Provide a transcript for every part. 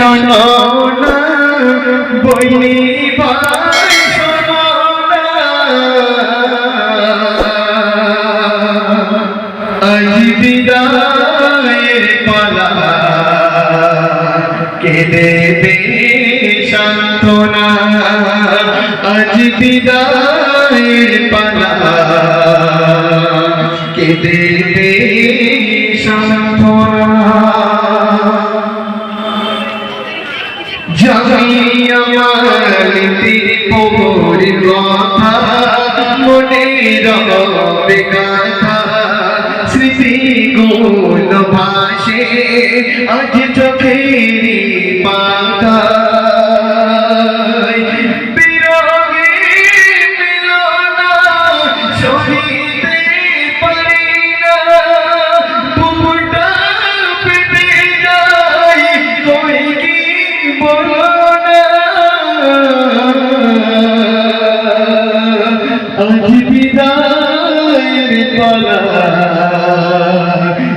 শোনো না বইনি বিদায়ের পালা। কে দেবে সান্ত্বনা? আজ বিদায়ের পালা। দেবে জানি আমার ত্রিপুর কথা মনে রবে গাথা স্মৃতি গুণ ভাষে আজ চোখের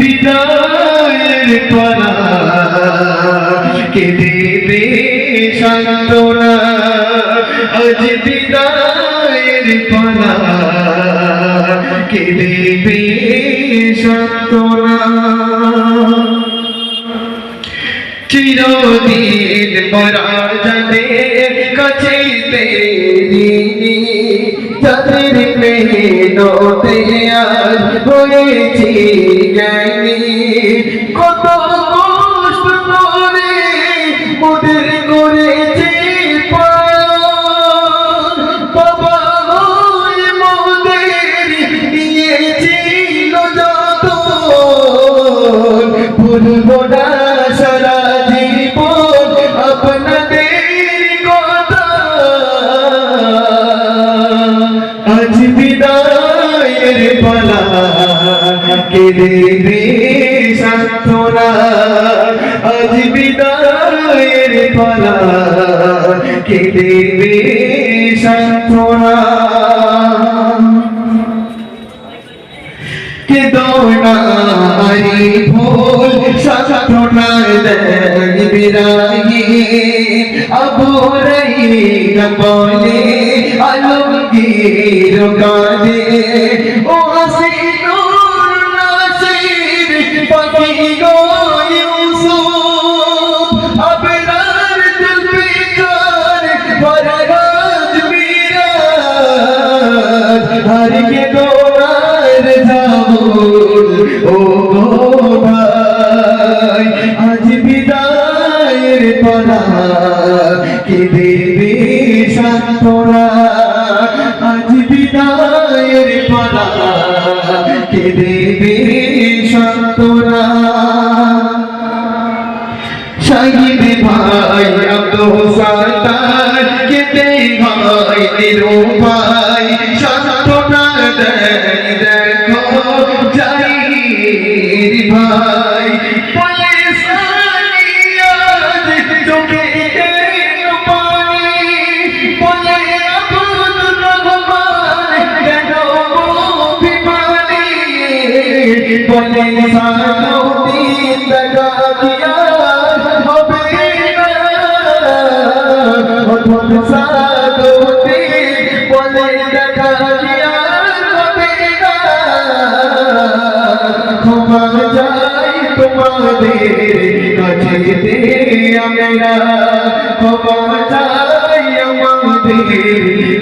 বিদায়ের পালা। কে দেবে সান্ত্বনা? আজ বিদায়ের পালা। কে দেবে সান্ত্বনা? চিরদিন মরা যাবে কাছে তেরি যাদের হয়েছি জ্ঞানী কত দেবে সান্ত্বনা আজ বিদায়ের পালা কে দেবে সান্ত্বনা কে দোনারি ভুল সাধনার দেয় বিরাগি আবু রই গবলে আলমগীর গানে বিদায়ের পরা কে দেবে সান্ত্বনা শহীদ ভাই, আব্দুল সাত্তার কেতে ভাই নিরূপাই সান্ত্বনা দেয়, দেখো, জাহির ভাই।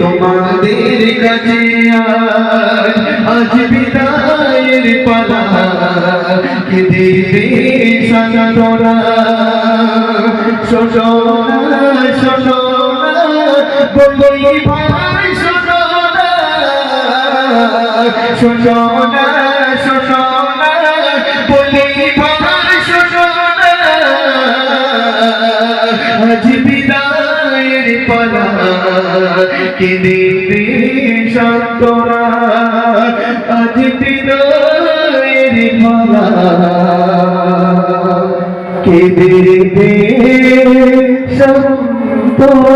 তোমাদের কাছে আজ বিদায়ের পালা শোনো না শোনো না বলি ভাই না শোনো না বলি ভাই শোনো আজ বিদায়ের পালা কে দেবে সান্তনা আজ বিদায়ের কে দেবে সান্তনা